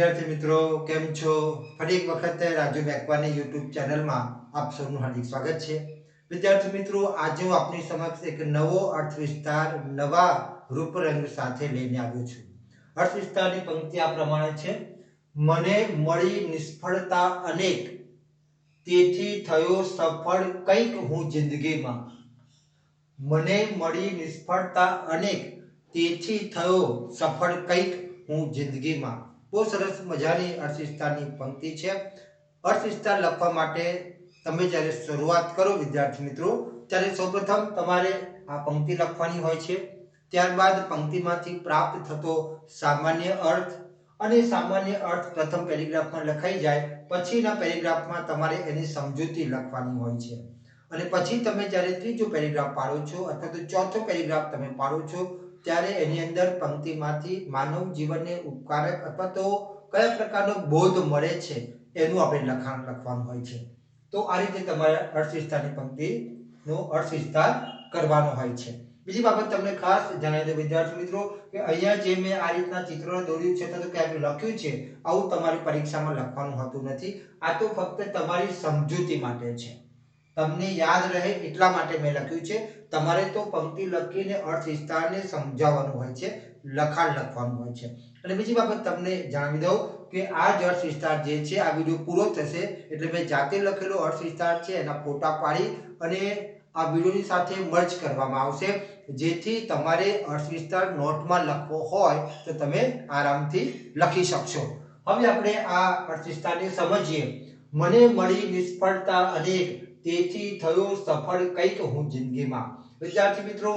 વિદ્યાર્થી મિત્રો, કેમ છો? ફરી એક વખત રાજુ મેકવાની યુટ્યુબ ચેનલમાં આપ સૌનું હાર્દિક સ્વાગત છે. વિદ્યાર્થી મિત્રો, આજે હું આપની સમક્ષ એક નવો અર્થ વિસ્તાર, નવા રૂપરંગ સાથે લઈને આવ્યો છું. અર્થ વિસ્તારની પંક્તિ આ પ્રમાણે છે. મને મળી નિષ્ફળતા અનેક, તેથી થયો સફળ કંઈક હું જિંદગીમાં. મને મળી નિષ્ફળતા અનેક, તેથી થયો સફળ કંઈક હું જિંદગીમાં. બહુ સરસ મજાની અર્થવિસ્તારની પંક્તિ છે. અર્થવિસ્તાર લખવા માટે તમે જ્યારે શરૂઆત કરો, વિદ્યાર્થી મિત્રો, ત્યારે સૌપ્રથમ તમારે આ પંક્તિ લખવાની હોય છે. ત્યારબાદ પંક્તિમાંથી પ્રાપ્ત થતો સામાન્ય અર્થ અને સામાન્ય અર્થ પ્રથમ પેરેગ્રાફમાં લખાઈ જાય, પછીના પેરેગ્રાફમાં તમારે એની સમજૂતી લખવાની હોય છે. અને પછી તમે જ્યારે ત્રીજો પેરેગ્રાફ પાડો છો અથવા તો ચોથો પેરેગ્રાફ તમે પાડો છો ત્યારે એની અંદર પંક્તિમાંથી માનવ જીવનને ઉપકારક અથવા તો કયા પ્રકારનો બોધ મળે છે એનું આપણે લખાણ લખવાનું હોય છે. તો આ રીતે તમારે અર્થવિસ્તારની પંક્તિનો અર્થવિસ્તાર કરવાનો હોય છે. બીજી બાબત તમને ખાસ જણાવી દઉં વિદ્યાર્થી મિત્રો કે અહીંયા જે મેં આ રીતના ચિત્રો દોર્યું છે તો ક્યાંક લખ્યું છે આવું તમારી પરીક્ષામાં લખવાનું હોતું નથી. આ તો ફક્ત તમારી સમજૂતી માટે છે. તમને યાદ રહે એટલા માટે મેં લખ્યું છે. તમારે તો પંક્તિ લખીને અર્થ વિસ્તારને સમજાવવાનું હોય છે, લખાણ લખવાનું હોય છે. અને બીજી બાબત તમને જણાવી દઉં કે આ જ અર્થ વિસ્તાર જે છે, આ વીડિયો પૂરો થશે એટલે મેં જાતે લખેલો અર્થ વિસ્તાર છે, એના ફોટા પાડી અને આ વિડીયોની સાથે મર્જ કરવામાં આવશે. જેથી તમારે અર્થ વિસ્તાર નોટમાં લખવો હોય તો તમે આરામથી લખી શકશો. હવે આપણે આ અર્થ વિસ્તારને સમજીએ. મને મળી નિષ્ફળતા અનેક. તેથી થયો સફળ કંઈક હું જિંદગીમાં. વિદ્યાર્થી મિત્રો,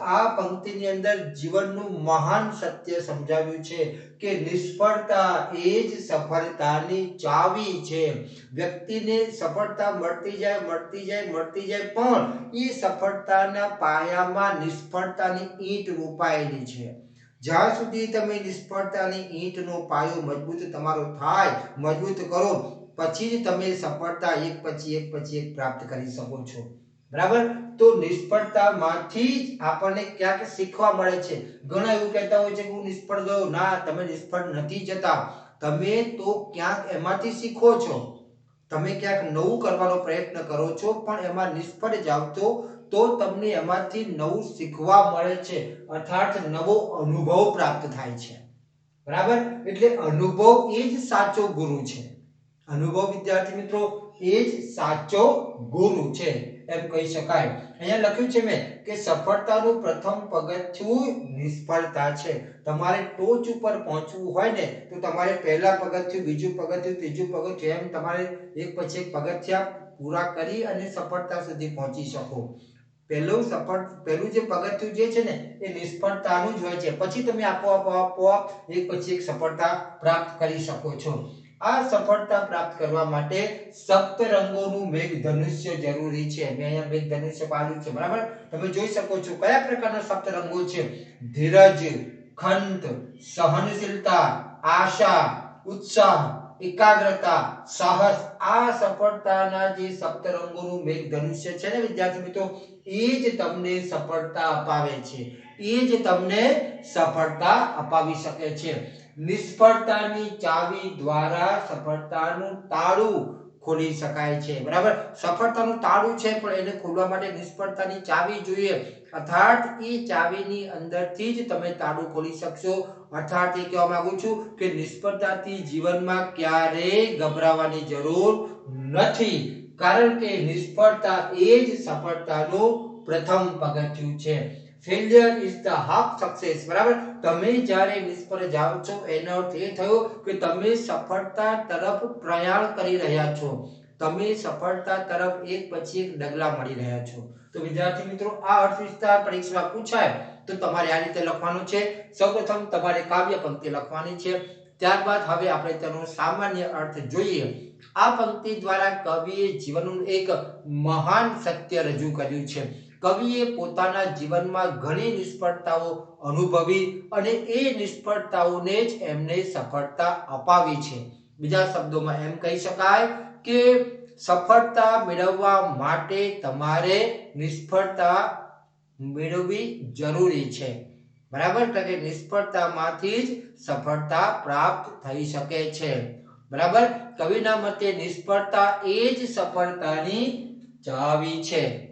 આ પંક્તિની અંદર જીવનનું મહાન સત્ય સમજાવ્યું છે કે નિષ્ફળતા એ જ સફળતાની ચાવી છે. વ્યક્તિને સફળતા મળતી જાય મળતી જાય મળતી જાય, પણ એ સફળતાના પાયામાં નિષ્ફળતાની ઈંટ રોપાયેલી છે. જ્યાં સુધી તમે નિષ્ફળતાની ઈંટનો પાયો મજબૂત તમારો થાય, મજબૂત કરો પછી જ તમે સફળતા એક પછી એક પછી એક પ્રાપ્ત કરી શકો છો. બરાબર? તો નિષ્ફળતામાંથી જ આપણને ક્યાંક શીખવા મળે છે? ઘણા એવું કહેતા હોય છે કે હું નિષ્ફળ ગયો. ના, તમે નિષ્ફળ નથી જતા. તમે તો ક્યાંક એમાંથી શીખો છો. તમે ક્યાંક નવું કરવાનો પ્રયત્ન કરો છો, પણ એમાં નિષ્ફળ જાવ તો તો તમને એમાંથી નવું શીખવા મળે છે. અર્થાત નવો અનુભવ પ્રાપ્ત થાય છે. બરાબર? એટલે અનુભવ એ જ સાચો ગુરુ છે. અનુભવ વિદ્યાર્થી મિત્રો, એ જ સાચો ગુરુ છે, એમ કહી શકાય. અહીંયા લખ્યું છે મેં કે સફળતાનું પ્રથમ પગથિયું નિષ્ફળતા છે. તમારે ટોચ ઉપર પહોંચવું હોય ને, તો તમારે પહેલા પગથિયું, બીજું પગથિયું, ત્રીજું પગથિયું એમ તમારે એક પછી એક પગથિયા પૂરા કરી અને સફળતા સુધી પહોંચી શકો. પહેલું સફળ, પહેલું જે પગથિયું જે છે ને, એ નિષ્ફળતાનું જ હોય છે. પછી તમે આપોઆપ આપોઆપ એક પછી એક સફળતા પ્રાપ્ત કરી શકો છો. આ સફળતા પ્રાપ્ત કરવા માટે સપ્ત રંગોનું મેઘ ધનુષ્ય જરૂરી છે. મેં અહીંયા મેઘ ધનુષ્ય પાડ્યું છે, બરાબર? તમે જોઈ શકો છો કયા પ્રકારના સપ્ત રંગો છે? ધીરજ, ખંત, સહનશીલતા, આશા, ઉત્સાહ, એકાગ્રતા, સાહસ. આ સફળતાના જે સપ્ત રંગોનું મેઘ ધનુષ્ય છે ને વિદ્યાર્થી મિત્રો, એ જ તમને સફળતા અપાવે છે. એ જ તમને સફળતા અપાવી શકે છે. નિષ્ફળતાની ચાવી દ્વારા સફળતાનું તાળું ખોલી શકાય છે. બરાબર? સફળતાનું તાળું છે, પણ એને ખોલવા માટે નિષ્ફળતાની ચાવી જોઈએ. અર્થાત, એ ચાવીની અંદરથી જ તમે તાળું ખોલી શકશો. અર્થાત, એ કહેવા માંગુ છું કે નિષ્ફળતાથી જીવનમાં ક્યારેય ગભરાવાની જરૂર નથી. કારણ કે નિષ્ફળતા એ જ સફળતાનું પ્રથમ પગથિયું છે. Failure is the half success બરાબર? તમે જ્યારે નિષ્ફળ જાઓ છો, એનો અર્થ એ થયો કે તમે સફળતા તરફ પ્રયાણ કરી રહ્યા છો. તમે સફળતા તરફ એક પછી એક ડગલા મળી રહ્યા છો. તો વિદ્યાર્થી મિત્રો, આ અર્થ વિસ્તાર પરીક્ષામાં પૂછાય, તો તમારે આ રીતે લખવાનું છે. સૌપ્રથમ તમારે કાવ્ય પંક્તિ લખવાની છે. ત્યારબાદ હવે આપણે તેનો સામાન્ય અર્થ જોઈએ. આ પંક્તિ દ્વારા કવિએ જીવનનું એક મહાન સત્ય રજૂ કર્યું છે. કવિએ પોતાના જીવનમાં ઘણી નિષ્ફળતાઓ અનુભવી અને એ નિષ્ફળતાઓને જ એમને સફળતા અપાવી છે. બીજા શબ્દોમાં એમ કહી શકાય કે સફળતા મેળવવા માટે તમારે નિષ્ફળતા મેળવવી જરૂરી છે. બરાબર? એટલે કે નિષ્ફળતામાંથી જ સફળતા પ્રાપ્ત થઈ શકે છે. બરાબર? કવિના મતે નિષ્ફળતા એ જ સફળતાની ચાવી છે.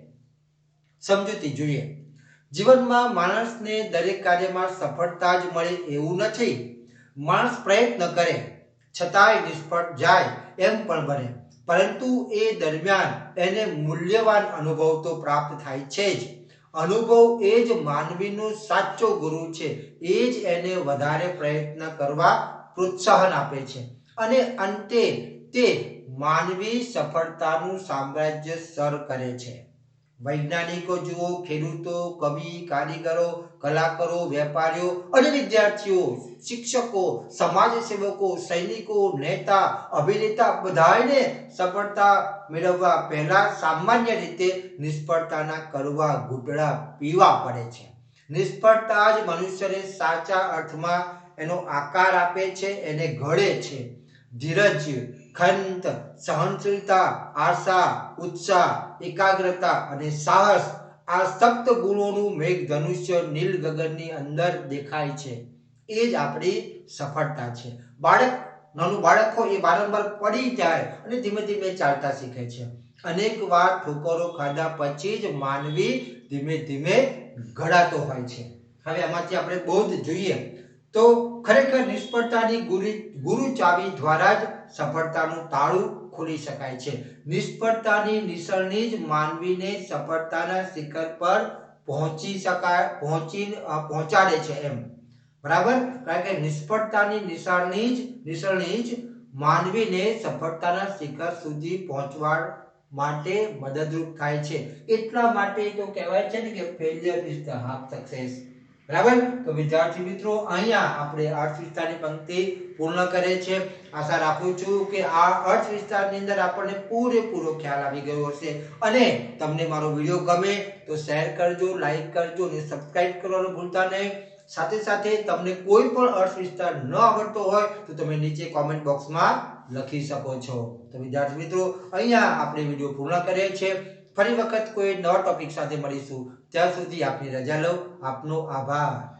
સમજૂતી જોઈએ. જીવનમાં માણસને દરેક કાર્યમાં સફળતા જ મળે એવું નથી. માણસ પ્રયત્ન કરે, છતાંય નિષ્ફળ જાય એમ પણ બને. પરંતુ એ દરમિયાન એને મૂલ્યવાન અનુભવ તો પ્રાપ્ત થાય છે જ. અનુભવ એ જ માનવીનો સાચો ગુરુ છે. એ જ એને વધારે પ્રયત્ન કરવા પ્રોત્સાહન આપે છે. અને અંતે તે માનવી સફળતાનું સામ્રાજ્ય સર કરે છે. વૈજ્ઞાનિકો જુઓ, ખેડૂતો, કવિ, કારીગરો, કલાકારો, વેપારીઓ અને વિદ્યાર્થીઓ, શિક્ષકો સમાજ સેવકો સૈનિકો, નેતા, અભિનેતા બધાને સફળતા મેળવવા પહેલા સામાન્ય રીતે નિષ્ફળતાના કરવા ઘૂંટડા પીવા પડે છે. નિષ્ફળતા જ મનુષ્યને સાચા અર્થમાં એનો આકાર આપે છે, એને ઘડે છે. ધીરજ ખંત, સહનશીલતા, આશા, ઉત્સાહ, એકાગ્રતા અને સાહસ આ સપ્ત ગુણોનું મેઘધનુષ્ય નીલ ગગનની અંદર દેખાય છે. એ જ આપણી સફળતા છે. બાળક, નાનું બાળક એ વારંવાર પડી જાય અને ધીમે ધીમે ચાલતા શીખે છે. અનેક વાર ઠોકરો ખાધા પછી જ માનવી ધીમે ધીમે ઘડાતો હોય છે. હવે આમાંથી આપણે બૌદ્ધ જોઈએ. તો નિષ્ફળતાની ગુરુ ચાવી દ્વારા જ સફળતાનું તાળું ખોલી શકાય છે. નિષ્ફળતાની નિસરણી જ માનવીને સફળતાના શિખર પર પહોંચી શકાય પહોંચી પહોંચાડે છે એમ. બરાબર? કારણ કે નિષ્ફળતાની નિસરણી જ નિસરણી જ માનવીને સફળતાના શિખર સુધી પહોંચવા માટે મદદરૂપ થાય છે. એટલા માટે તો કહેવાય છે ને કે failure is the half success બરાબર? તો વિદ્યાર્થી મિત્રો, અહીંયા આપણે અર્થ વિસ્તારની પંક્તિ પૂર્ણ કરે છે. આશા રાખું છું કે આ અર્થ વિસ્તારની અંદર આપણને પૂરેપૂરો ખ્યાલ આવી ગયો હશે. અને તમને મારો વીડિયો ગમે તો શેર કરજો, લાઈક કરજો અને સબસ્ક્રાઇબ કરવાનું ભૂલતા નહીં. સાથે સાથે તમને કોઈ પણ અર્થ વિસ્તાર ન આવડતો હોય તો તમે નીચે કોમેન્ટ બોક્સમાં લખી શકો છો. તો વિદ્યાર્થી મિત્રો, અહીંયા આપણે વીડિયો પૂર્ણ કરીએ છીએ. ફરી વખત કોઈ નવા ટોપિક સાથે મળીશું. ત્યાં સુધી આપની રજા લઉં આપનો આભાર.